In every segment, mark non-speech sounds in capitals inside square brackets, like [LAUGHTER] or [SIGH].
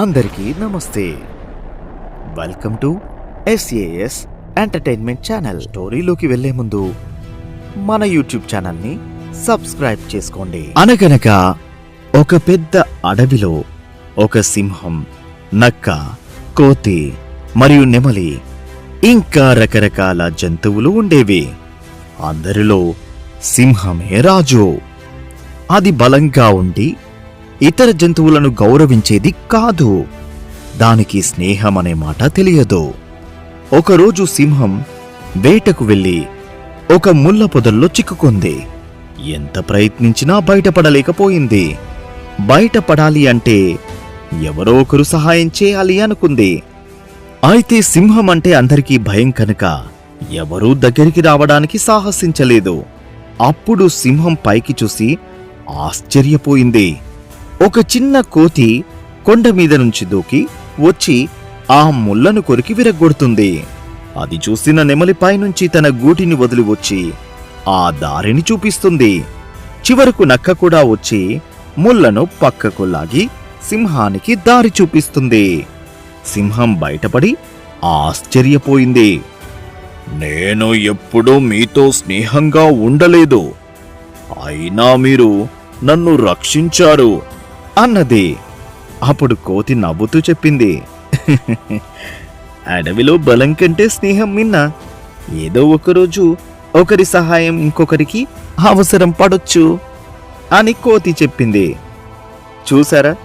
అందరికీ నమస్తే. Welcome to SAS entertainment channel స్టోరీలోకి వెళ్ళే ముందు మన యూట్యూబ్ ఛానల్ని సబ్స్క్రైబ్ చేసుకోండి. అనగనగా ఒక పెద్ద అడవిలో ఒక సింహం నక్క కోతి మరియు నెమలి ఇంకా రకరకాల జంతువులు ఉండేవి. అందరిలో సింహమే రాజు. అది బలంగా ఉండి ఇతర జంతువులను గౌరవించేది కాదు. దానికి స్నేహం అనే మాట తెలియదు. ఒకరోజు సింహం వేటకు వెళ్ళి ఒక ముళ్ళ పొదల్లో చిక్కుకుంది. ఎంత ప్రయత్నించినా బయటపడలేకపోయింది. బయటపడాలి అంటే ఎవరో ఒకరు సహాయం చేయాలి అనుకుంది. అయితే సింహం అంటే అందరికీ భయం కనుక ఎవరూ దగ్గరికి రావడానికి సాహసించలేదు. అప్పుడు సింహం పైకి చూసి ఆశ్చర్యపోయింది. ఒక చిన్న కోతి కొండ మీద నుంచి దూకి వచ్చి ఆ ముళ్ళను కొరికి విరగ్గొడుతుంది. అది చూసిన నెమలిపై నుంచి తన గూటిని వదిలి వచ్చి ఆ దారిని చూపిస్తుంది. చివరకు నక్క కూడా వచ్చి ముళ్ళను పక్కకు లాగి సింహానికి దారి చూపిస్తుంది. సింహం బయటపడి ఆశ్చర్యపోయింది. నేను ఎప్పుడూ మీతో స్నేహంగా ఉండలేదు. అయినా మీరు నన్ను రక్షించారు. అన్నది. అప్పుడు కోతి నవ్వుతూ చెప్పింది. [LAUGHS] అడవిలో బలం కంటే స్నేహం మిన్న ఏదో ఒకరోజు ఒకరి సహాయం ఇంకొకరికి అవసరం పడొచ్చు అని కోతి చెప్పింది. చూసారా?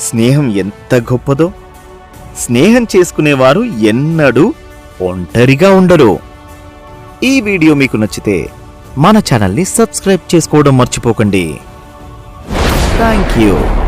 స్నేహం ఎంత గొప్పదో. స్నేహం చేసుకునేవారు ఎన్నడూ ఒంటరిగా ఉండరు. ఈ వీడియో మీకు నచ్చితే మన ఛానల్ని సబ్స్క్రైబ్ చేసుకోవడం మర్చిపోకండి. Thank you.